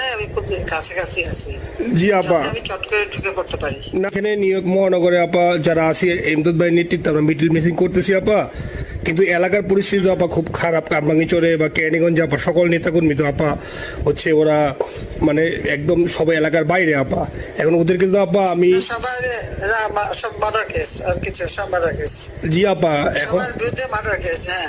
নেই আমি খুব কাছাকাছি আছি। জি আপা। আমি চট করে ঢুকে পড়তে পারি। না, এখানে নিউ মহানগরে আপা যারা আছি এমদাদ ভাই নেতৃত্বে আমরা মিডিল মিসিং করতেছি আপা। কিন্তু এলাকার পরিস্থিতি আপা খুব খারাপ। কামরাঙ্গিচরে বা ক্যানিগঞ্জে আপা সকল নেতাকর্মী তো আপা হচ্ছে ওরা মানে একদম সবাই এলাকার বাইরে আপা। এখন ওদেরকে তো আপা আমি সবার এরা মা- সব মার্ডার কেস আর কিছু সব মার্ডার কেস জি আপা এখন বিরুদ্ধে মার্ডার কেস হ্যাঁ।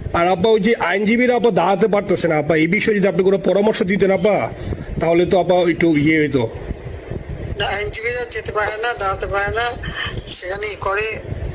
আর আপা ওই যে আইনজীবীরা আপা দাঁড়াতে পারতেছে না আপা এই বিষয়ে যদি আপনি কোনো পরামর্শ দিতেন আপা তাহলে তো আপা একটু ইয়ে হইতো। আইনজীবীরা যেতে পারে না, দাঁড়াতে পারে না, সেখানে করে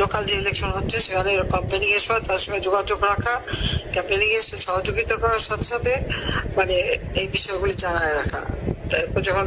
লোকাল যে ইলেকশন হচ্ছে, সেখানে ক্যাম্পেনিং এর তার সঙ্গে যোগাযোগ রাখা ক্যাম্পেনিং এর সহযোগিতা করার সাথে সাথে মানে এই বিষয়গুলি জানায় রাখা। তারপর যখন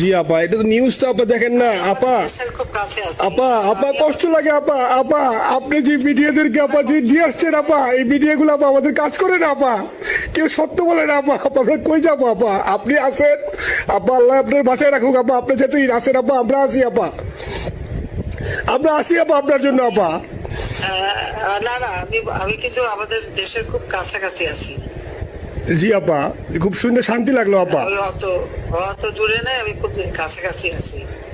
জি আপা এটা তো নিউজ তো আপা দেখেন না আপা। দেশের খুব কাছে আছে। আপা আপা কষ্ট লাগে আপা আপা আপনি যে ভিডিওদেরকে আপা যে দিয়ে আসছেন আপা এই ভিডিওগুলো আপা আমাদের কাজ করে না আপা। কেউ সত্য বলে না আপা আপা আমরা কই যাব আপা? আপনি আছেন আপা আল্লাহ আপনার বাঁচায় রাখুক আপা আপনি যেতেই আছেন আপা আমরা আসি আপা। আমরা আসি আপা আপনার জন্য আপা। না না আমি আমি কিন্তু আমাদের দেশের খুব কাছাকাছি আছি। জি, আপা। খুব শুনে শান্তি লাগল, আপা। তো অত অত দূরে নাই, আমি খুব কাছাকাছি আছি।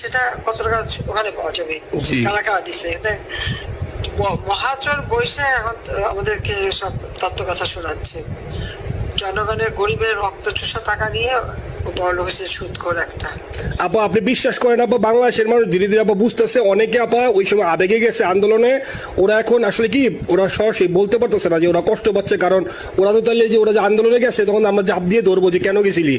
সেটা কত টাকা ওখানে পাওয়া যাবে। কারা কারা দিচ্ছে মহাচর বৈশে এখন আমাদেরকে সব তত্ত্ব কথা শোনাচ্ছে। জনগণের গরিবের রক্ত চুষা টাকা নিয়ে একটা। আপা আপনি বিশ্বাস করেন আপা বাংলাদেশের মানুষ ধীরে ধীরে আপা বুঝতেছে অনেকে আপা ওই সময় আবেগে গেছে আন্দোলনে। ওরা এখন আসলে কি ওরা সরাসরি বলতে পারতেছে না যে ওরা কষ্ট পাচ্ছে কারণ ওরা তো তাহলে যে ওরা যে আন্দোলনে গেছে তখন আমরা জাপ দিয়ে ধরবো যে কেন গেছিলি?